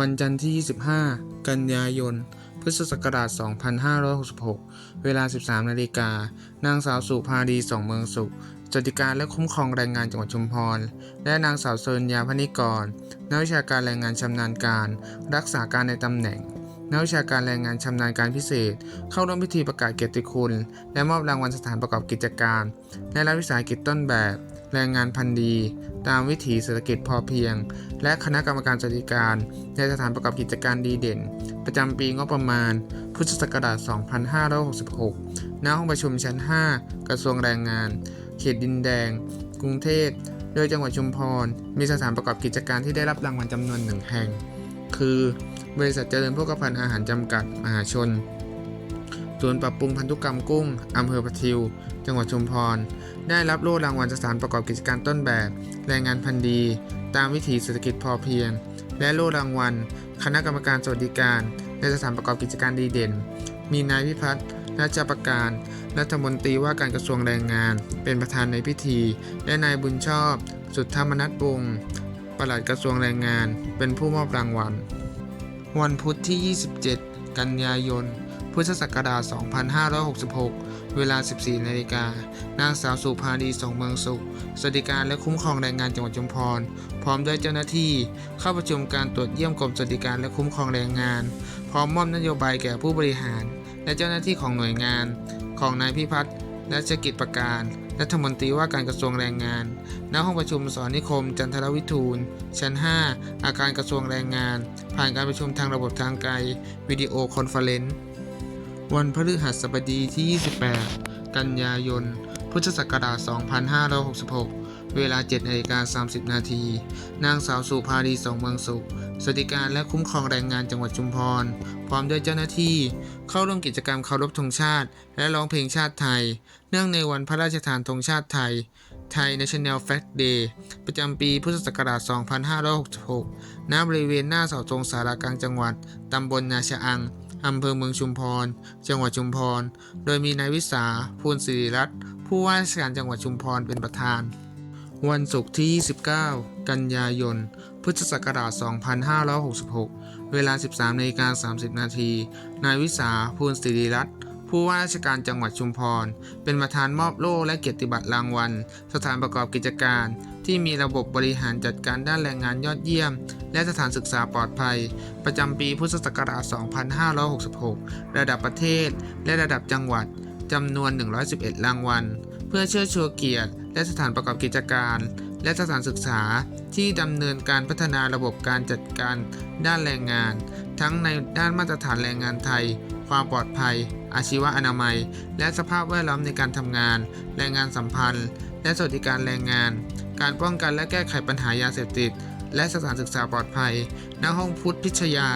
วันจันทร์ที่ 25 กันยายน พุทธศักราช 2566 เวลา 13 นาฬิกา นางสาวสุภาดีสองเมืองสุขสวัสดิการและคุ้มครองแรงงานจังหวัดชุมพร และนางสาวเซินยาพนิกร นักวิชาการแรงงานชำนาญการ รักษาการในตำแหน่ง นักวิชาการแรงงานชำนาญการพิเศษ เข้าร่วมพิธีประกาศเกียรติคุณ และมอบรางวัลสถานประกอบกิจการ และรัฐวิสาหกิจต้นแบบ แรงงานพันธุ์ดี ตามวิถีเศรษฐกิจพอเพียง และคณะกรรมการสวัดิการ ในสถานประกอบกิจการดีเด่น ประจำปีงบประมาณ พุทธศักราช 2566 ณ ห้องประชุมชั้น 5 กระทรวงแรงงาน เขตดินแดง กรุงเทพ โดยจังหวัดชุมพร มีสถานประกอบกิจการที่ได้รับรางวัลจำนวนหนึ่งแห่ง คือบริษัทเจริญโภคภัณฑ์อาหารจำกัด มหาชน ศูนย์ปรับปรุงพันธุกรรมกุ้ง อำเภอปะทิว จังหวัดชุมพร ได้รับโล่รางวัลสานประกอบกิจการต้นแบบ แรงงานพันธุ์ดี ตามวิถีเศรษฐกิจพอเพียง และโล่รางวัล คณะกรรมการสวัสดิการในสถานประกอบกิจการดีเด่น มีนายพิพัฒน์ราชประการ รัฐมนตรีว่าการกระทรวงแรงงาน เป็นประธานในพิธี และนายบุญชอบ สุทธรรมนัฐวงศ์ปลัดกระทรวงแรงงาน เป็นผู้มอบรางวัล วันพุธที่ 27 กันยายน พุทธศักราช 2566 เวลา 14 นาฬิกา นางสาวสุภาดีสองเมืองสุข สวัสดิการและคุ้มครองแรงงานจังหวัดชุมพร พร้อมด้วยเจ้าหน้าที่ เข้าประชุมการตรวจเยี่ยมกรมสวัสดิการและคุ้มครองแรงงาน พร้อมมอบนโยบายแก่ผู้บริหาร และเจ้าหน้าที่ของหน่วยงาน ของนายพิพัฒน์และชกิจประการรัฐมนตรีว่าการกระทรวงแรงงาน ณ ห้องประชุมสอนนิคม จันทรวิทูล ชั้น 5 อาคารกระทรวงแรงงาน ผ่านการประชุมทางระบบทางไกล วิดีโอคอนเฟอเรนซ์ วันพฤหัสบดีที่ 28 กันยายน พุทธศักราช 2566 เวลา7นาฬิกา30 นาที นางสาวสุภาดีสองเมืองสุข สวัสดิการและคุ้มครองแรงงานจังหวัดชุมพร พร้อมด้วยเจ้าหน้าที่ เข้าร่วมกิจกรรมเคารพธงชาติ และร้องเพลงชาติไทย เนื่องในวันพระราชทานธงชาติไทยไทย National Flag Day ประจำปีพุทธศักราช 2566 ณ บริเวณหน้าเสาธงสารากลางจังหวัด ตำบลนาชะอัง อำเภอเมืองชุมพร จังหวัดชุมพร โดยมีนายวิสาภูลศิริรัตน์ผู้ว่าราชการจังหวัดชุมพรเป็นประธาน วันศุกร์ที่ 29 กันยายน พุทธศักราช 2566 เวลา 13นาฬิกา30 นาที นายวิสาภูลศิริรัตน์ ผู้ว่าราชการจังหวัดชุมพร เป็นประธานมอบโล่และเกียรติบัตรรางวัล สถานประกอบกิจการ ที่มีระบบบริหารจัดการด้านแรงงานยอดเยี่ยม และสถานศึกษาปลอดภัย ประจำปีพุทธศักราช 2566 ระดับประเทศ และระดับจังหวัดจำนวน 111 รางวัล เพื่อเชิดชูเกียรติ และสถานประกอบกิจการ และสถานศึกษาที่ดำเนินการพัฒนาระบบการจัดการด้านแรงงาน ทั้งในด้านมาตรฐานแรงงานไทย ความปลอดภัย อาชีวอนามัย และสภาพแวดล้อมในการทำงาน แรงงานสัมพันธ์ และสวัสดิการแรงงาน การป้องกันและแก้ไขปัญหายาเสพติด และสถานศึกษาปลอดภัย ณ ห้องพุทธพิชยา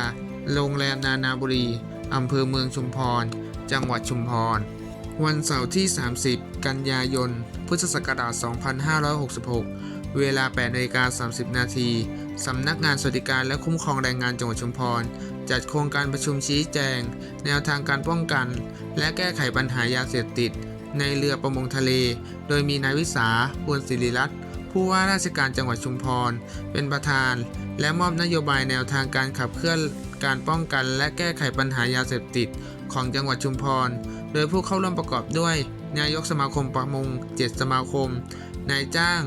โรงแรมนานาบุรี อำเภอเมืองชุมพร จังหวัดชุมพร วันเสาร์ที่ 30 กันยายน พุทธศักราช 2566 เวลา8นาฬิกา30 นาทีสำนักงานสวัสดิการและคุ้มครองแรงงานจังหวัดชุมพร จัดโครงการประชุมชี้แจง แนวทางการป้องกัน และแก้ไขปัญหายาเสพติด ในเรือประมงทะเล โดยมีนายวิสาพลศิริรัตน์ผู้ว่าราชการจังหวัดชุมพร เป็นประธาน และมอบนโยบายแนวทางการขับเคลื่อนการป้องกัน และแก้ไขปัญหายาเสพติด ของจังหวัดชุมพร โดยผู้เข้าร่วมประกอบด้วย นายกสมาคมประมง 7 สมาคม นายจ้าง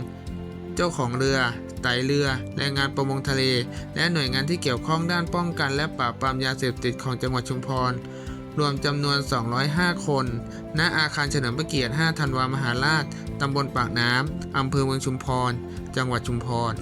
เจ้าของเรือ ไตเรือ แรงงานประมงทะเล และหน่วยงานที่เกี่ยวข้องด้านป้องกันและปราบปรามยาเสพติดของจังหวัดชุมพร รวมจำนวน 205 คน ณ อาคารเฉลิมพระเกียรติ 5 ธันวามหาราช ตำบลปากน้ำ อำเภอเมืองชุมพร จังหวัดชุมพร